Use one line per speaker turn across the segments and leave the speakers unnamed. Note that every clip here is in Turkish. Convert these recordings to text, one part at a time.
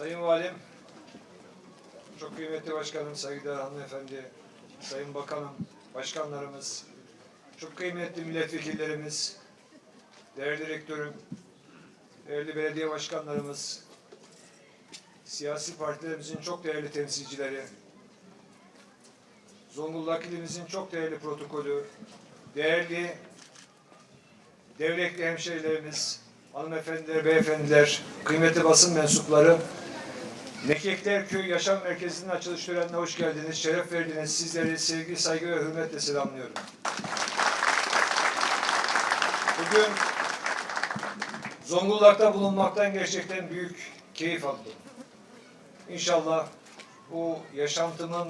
Sayın Valim, çok kıymetli başkanım, saygıdeğer hanımefendi, sayın bakanım, başkanlarımız, çok kıymetli milletvekillerimiz, değerli rektörüm, değerli belediye başkanlarımız, siyasi partilerimizin çok değerli temsilcileri, Zonguldak ilimizin çok değerli protokolü, değerli devletli hemşehrilerimiz, hanımefendiler, beyefendiler, kıymetli basın mensupları, Nekekler Köy Yaşam Merkezi'nin açılış törenine hoş geldiniz, şeref verdiniz. Sizleri sevgi, saygı ve hürmetle selamlıyorum. Bugün Zonguldak'ta bulunmaktan gerçekten büyük keyif aldım. İnşallah bu yaşantımın,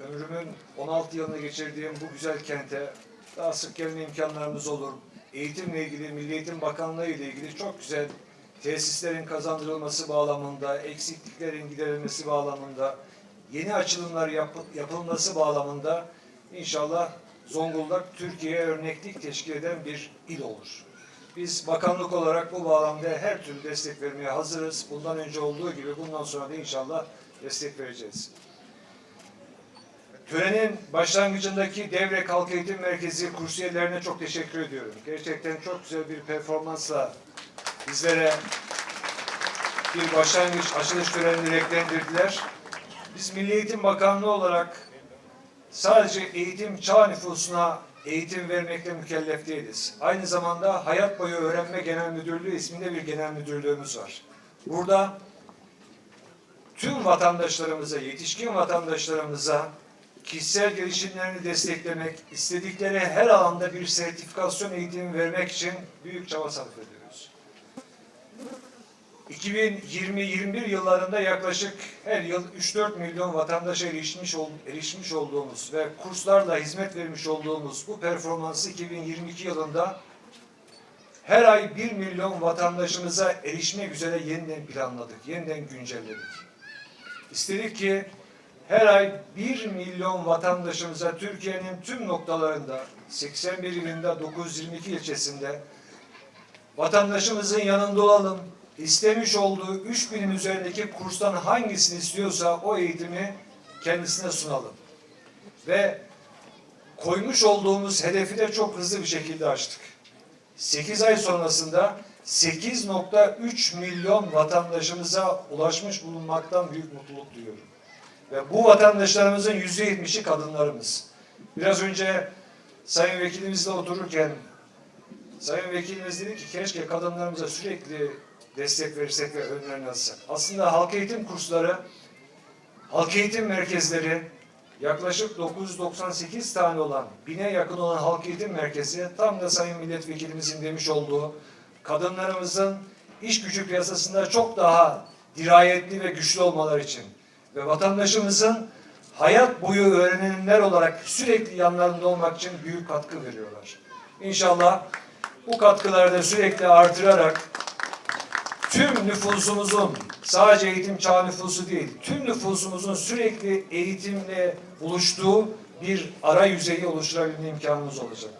ömrümün 16 yılını geçirdiğim bu güzel kente daha sık gelme imkanlarımız olur. Eğitimle ilgili, Milli Eğitim Bakanlığı ile ilgili çok güzel tesislerin kazandırılması bağlamında, eksikliklerin giderilmesi bağlamında, yeni açılımlar yap- yapılması bağlamında inşallah Zonguldak Türkiye'ye örneklik teşkil eden bir il olur. Biz bakanlık olarak bu bağlamda her türlü destek vermeye hazırız. Bundan önce olduğu gibi bundan sonra da inşallah destek vereceğiz. Törenin başlangıcındaki Devrek Halk Eğitim Merkezi kursiyerlerine çok teşekkür ediyorum. Gerçekten çok güzel bir performansla bizlere bir başlangıç açılış törenini renklendirdiler. Biz Milli Eğitim Bakanlığı olarak sadece eğitim çağ nüfusuna eğitim vermekle mükellef değiliz. Aynı zamanda Hayat Boyu Öğrenme Genel Müdürlüğü isminde bir genel müdürlüğümüz var. Burada tüm vatandaşlarımıza, yetişkin vatandaşlarımıza kişisel gelişimlerini desteklemek, istedikleri her alanda bir sertifikasyon eğitimi vermek için büyük çaba sarf ediyoruz. 2020-21 yıllarında yaklaşık her yıl 3-4 milyon vatandaşa erişmiş, ol- erişmiş olduğumuz ve kurslarla hizmet vermiş olduğumuz bu performansı 2022 yılında her ay 1 milyon vatandaşımıza erişmek üzere yeniden planladık, yeniden güncelledik. İstedik ki her ay 1 milyon vatandaşımıza Türkiye'nin tüm noktalarında 81 ilinde 922 ilçesinde vatandaşımızın yanında olalım. İstemiş olduğu 3000'in üzerindeki kurstan hangisini istiyorsa o eğitimi kendisine sunalım. Ve koymuş olduğumuz hedefi de çok hızlı bir şekilde açtık. 8 ay sonrasında 8.3 milyon vatandaşımıza ulaşmış bulunmaktan büyük mutluluk duyuyorum. Ve bu vatandaşlarımızın yüzde yetmişi kadınlarımız. Biraz önce Sayın Vekilimizle otururken Sayın Vekilimiz dedi ki keşke kadınlarımıza sürekli destek verirsek ve önlerini alsak. Aslında halk eğitim kursları, halk eğitim merkezleri yaklaşık 998 tane olan, bine yakın olan halk eğitim merkezi tam da Sayın Milletvekilimizin demiş olduğu kadınlarımızın iş gücü piyasasında çok daha dirayetli ve güçlü olmaları için ve vatandaşımızın hayat boyu öğrenimler olarak sürekli yanlarında olmak için büyük katkı veriyorlar. İnşallah bu katkıları da sürekli artırarak tüm nüfusumuzun sadece eğitim çağı nüfusu değil, tüm nüfusumuzun sürekli eğitimle buluştuğu bir ara yüzeyi oluşturabilme imkanımız olacak.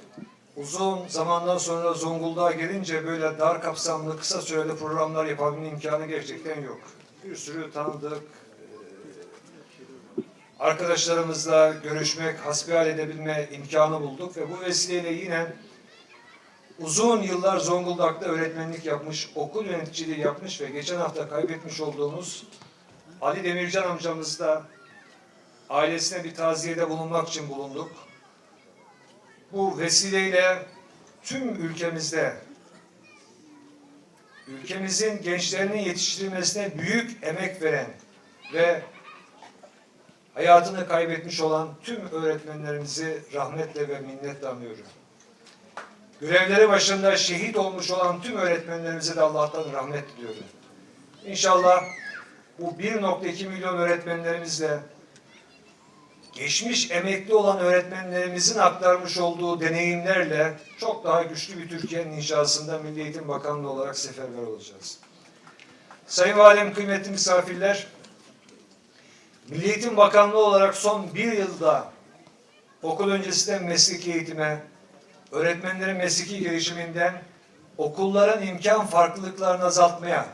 Uzun zamandan sonra Zonguldak'a gelince böyle dar kapsamlı kısa süreli programlar yapabilme imkanı gerçekten yok. Bir sürü tanıdık, arkadaşlarımızla görüşmek, hasbihal edebilme imkanı bulduk ve bu vesileyle yine uzun yıllar Zonguldak'ta öğretmenlik yapmış, okul yöneticiliği yapmış ve geçen hafta kaybetmiş olduğumuz Ali Demircan amcamız da ailesine bir taziyede bulunmak için bulunduk. Bu vesileyle tüm ülkemizde ülkemizin gençlerinin yetiştirilmesine büyük emek veren ve hayatını kaybetmiş olan tüm öğretmenlerimizi rahmetle ve minnetle anıyorum. Görevleri başında şehit olmuş olan tüm öğretmenlerimize de Allah'tan rahmet diliyorum. İnşallah bu 1.2 milyon öğretmenlerimizle geçmiş emekli olan öğretmenlerimizin aktarmış olduğu deneyimlerle çok daha güçlü bir Türkiye'nin inşasında Milli Eğitim Bakanlığı olarak seferber olacağız. Sayın Valim, kıymetli misafirler, Milli Eğitim Bakanlığı olarak son bir yılda okul öncesinden mesleki eğitime, öğretmenlerin mesleki gelişiminden okulların imkan farklılıklarını azaltmaya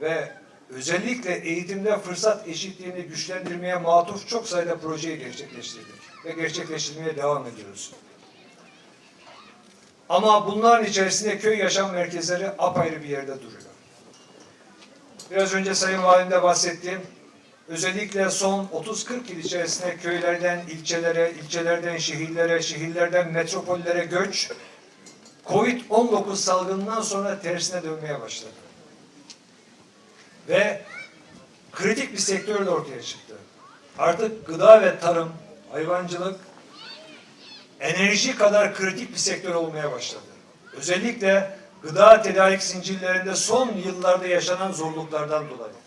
ve özellikle eğitimde fırsat eşitliğini güçlendirmeye matuf çok sayıda projeyi gerçekleştirdik ve gerçekleştirmeye devam ediyoruz. Ama bunların içerisinde köy yaşam merkezleri apayrı bir yerde duruyor. Biraz önce Sayın Valim de bahsettiğim özellikle son 30-40 yıl içerisinde köylerden ilçelere, ilçelerden şehirlere, şehirlerden metropollere göç Covid-19 salgınından sonra tersine dönmeye başladı. Ve kritik bir sektör de ortaya çıktı. Artık gıda ve tarım, hayvancılık, enerji kadar kritik bir sektör olmaya başladı. Özellikle gıda tedarik zincirlerinde son yıllarda yaşanan zorluklardan dolayı.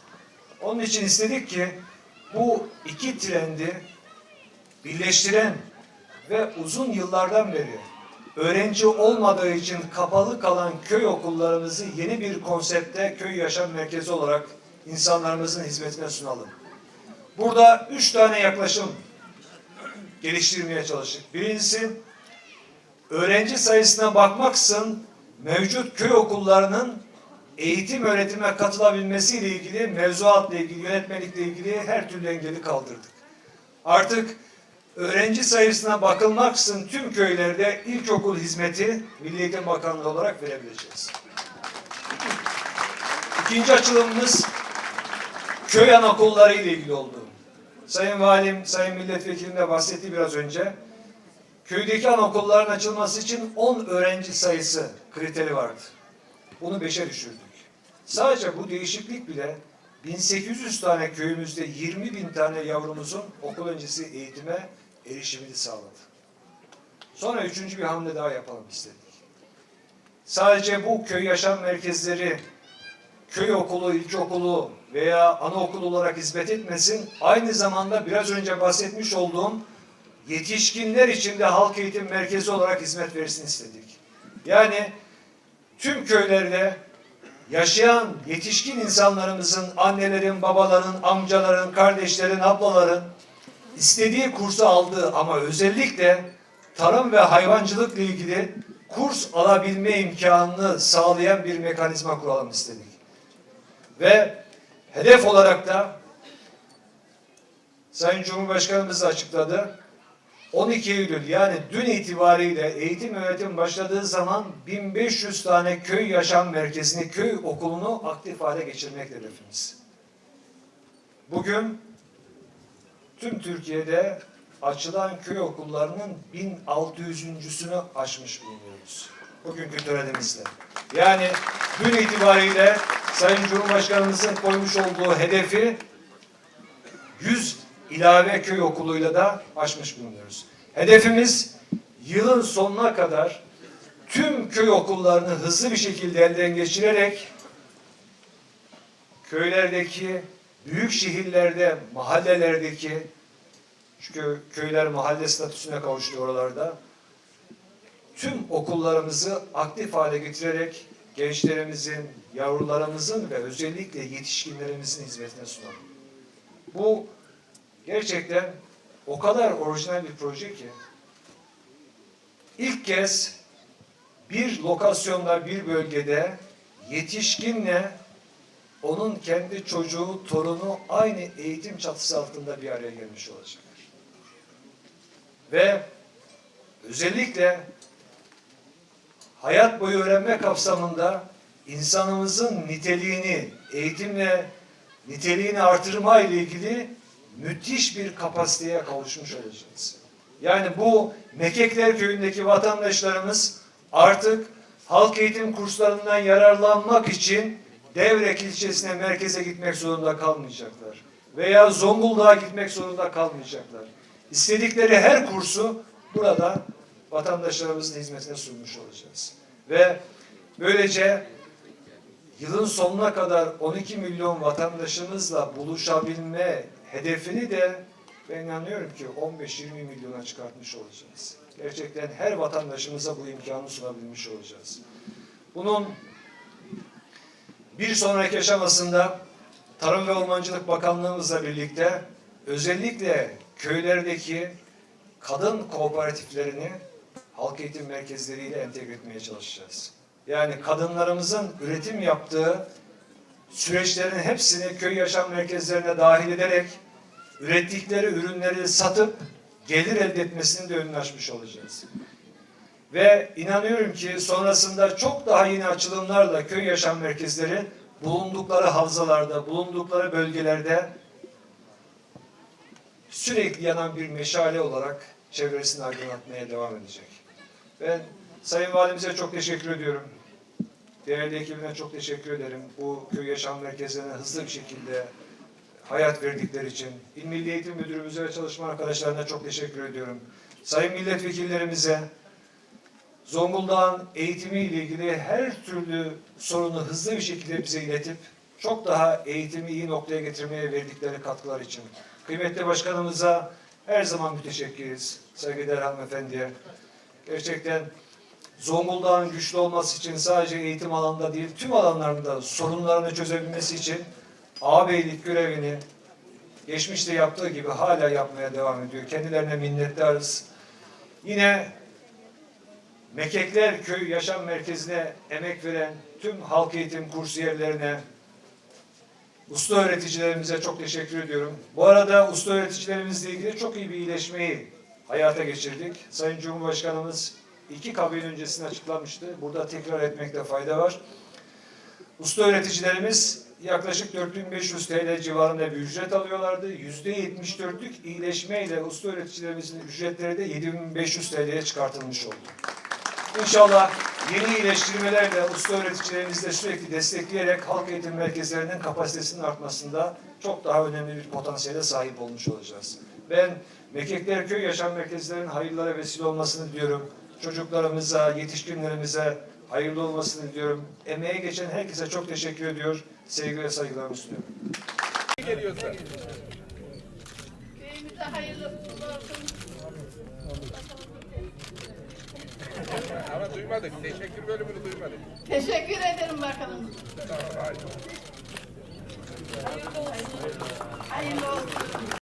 Onun için istedik ki bu iki trendi birleştiren ve uzun yıllardan beri öğrenci olmadığı için kapalı kalan köy okullarımızı yeni bir konsepte köy yaşam merkezi olarak insanlarımızın hizmetine sunalım. Burada üç tane yaklaşım geliştirmeye çalıştık. Birincisi öğrenci sayısına bakmaksın mevcut köy okullarının eğitim öğretime katılabilmesiyle ilgili mevzuatla ilgili yönetmelikle ilgili her türlü engeli kaldırdık. Artık öğrenci sayısına bakılmaksın tüm köylerde ilkokul hizmeti Milli Eğitim Bakanlığı olarak verebileceğiz. İkinci açılımımız köy anaokulları ile ilgili oldu. Sayın Valim, Sayın Milletvekilim de bahsetti biraz önce. Köydeki anaokulların açılması için 10 öğrenci sayısı kriteri vardı. Bunu 5'e düşürdük. Sadece bu değişiklik bile 1800 tane köyümüzde 20 bin tane yavrumuzun okul öncesi eğitime erişimini sağladı. Sonra üçüncü bir hamle daha yapalım istedik. Sadece bu köy yaşam merkezleri köy okulu, ilkokulu veya anaokulu olarak hizmet etmesin. Aynı zamanda biraz önce bahsetmiş olduğum yetişkinler için de halk eğitim merkezi olarak hizmet versin istedik. Yani tüm köylerde yaşayan yetişkin insanlarımızın, annelerin, babaların, amcaların, kardeşlerin, ablaların istediği kursu aldığı ama özellikle tarım ve hayvancılıkla ilgili kurs alabilme imkanını sağlayan bir mekanizma kuralım istedik. Ve hedef olarak da Sayın Cumhurbaşkanımız açıkladı. 12 Eylül yani dün itibariyle eğitim öğretim başladığı zaman 1500 tane köy yaşam merkezini, köy okulunu aktif hale geçirmek hedefimiz. Bugün tüm Türkiye'de açılan köy okullarının 1600.sünü aşmış bulunuyoruz. Bugünkü törenimizle. Yani dün itibariyle Sayın Cumhurbaşkanımızın koymuş olduğu hedefi 100 ilave köy okuluyla da aşmış bulunuyoruz. Hedefimiz yılın sonuna kadar tüm köy okullarını hızlı bir şekilde elden geçirerek köylerdeki, büyük şehirlerde, mahallelerdeki çünkü köyler mahalle statüsüne kavuştu oralarda. Tüm okullarımızı aktif hale getirerek gençlerimizin, yavrularımızın ve özellikle yetişkinlerimizin hizmetine sunalım. Bu gerçekten o kadar orijinal bir proje ki ilk kez bir lokasyonda bir bölgede yetişkinle onun kendi çocuğu, torunu aynı eğitim çatısı altında bir araya gelmiş olacak. Ve özellikle hayat boyu öğrenme kapsamında insanımızın niteliğini, eğitimle niteliğini artırma ile ilgili müthiş bir kapasiteye kavuşmuş olacağız. Yani bu Mekekler köyündeki vatandaşlarımız artık halk eğitim kurslarından yararlanmak için Devrek ilçesine merkeze gitmek zorunda kalmayacaklar. Veya Zonguldak'a gitmek zorunda kalmayacaklar. İstedikleri her kursu burada vatandaşlarımızın hizmetine sunmuş olacağız. Ve böylece yılın sonuna kadar 12 milyon vatandaşımızla buluşabilme hedefini de ben inanıyorum ki 15-20 milyona çıkartmış olacağız. Gerçekten her vatandaşımıza bu imkanı sunabilmiş olacağız. Bunun bir sonraki aşamasında Tarım ve Ormancılık Bakanlığımızla birlikte özellikle köylerdeki kadın kooperatiflerini halk eğitim merkezleriyle entegre etmeye çalışacağız. Yani kadınlarımızın üretim yaptığı süreçlerin hepsini köy yaşam merkezlerine dahil ederek ürettikleri ürünleri satıp gelir elde etmesinin de önünü açmış olacağız. Ve inanıyorum ki sonrasında çok daha yeni açılımlarla köy yaşam merkezleri bulundukları havzalarda, bulundukları bölgelerde sürekli yanan bir meşale olarak çevresini aydınlatmaya devam edecek. Ben Sayın Valimize çok teşekkür ediyorum. Değerli ekibine çok teşekkür ederim. Bu köy yaşam merkezlerine hızlı bir şekilde hayat verdikleri için. İl Milli Eğitim Müdürümüze ve çalışma arkadaşlarına çok teşekkür ediyorum. Sayın milletvekillerimize, Zonguldak'ın eğitimi ile ilgili her türlü sorunu hızlı bir şekilde bize iletip çok daha eğitimi iyi noktaya getirmeye verdikleri katkılar için. Kıymetli başkanımıza her zaman müteşekkiriz. Saygıdeğer hanımefendiye. Gerçekten Zonguldak'ın güçlü olması için sadece eğitim alanında değil tüm alanlarında sorunlarını çözebilmesi için ağabeylik görevini geçmişte yaptığı gibi hala yapmaya devam ediyor. Kendilerine minnettarız. Yine Mekekler Köy Yaşam Merkezi'ne emek veren tüm halk eğitim kursiyerlerine, usta öğreticilerimize çok teşekkür ediyorum. Bu arada usta öğreticilerimizle ilgili çok iyi bir iyileşmeyi hayata geçirdik. Sayın Cumhurbaşkanımız iki kabin öncesini açıklamıştı. Burada tekrar etmekte fayda var. Usta öğreticilerimiz yaklaşık 4500 TL civarında bir ücret alıyorlardı. %74'lük iyileşmeyle usta öğreticilerimizin ücretleri de 7500 TL'ye çıkartılmış oldu. İnşallah yeni iyileştirmelerle usta öğreticilerimizi de sürekli destekleyerek halk eğitim merkezlerinin kapasitesinin artmasında çok daha önemli bir potansiyele sahip olmuş olacağız. Ben Mekekler Köy Yaşam Merkezlerinin hayırlara vesile olmasını diliyorum. Çocuklarımıza, yetişkinlerimize hayırlı olmasını diliyorum. Emeğe geçen herkese çok teşekkür ediyor. Sevgi ve saygılarımı sunuyorum.
geliyorsa.
Köyümüze hayırlı uğurlu olsun.
Ama duymadık. Teşekkür bölümünü duymadık.
Teşekkür ederim bakalım.
Tamam, haydi.
Hayırlı olsun.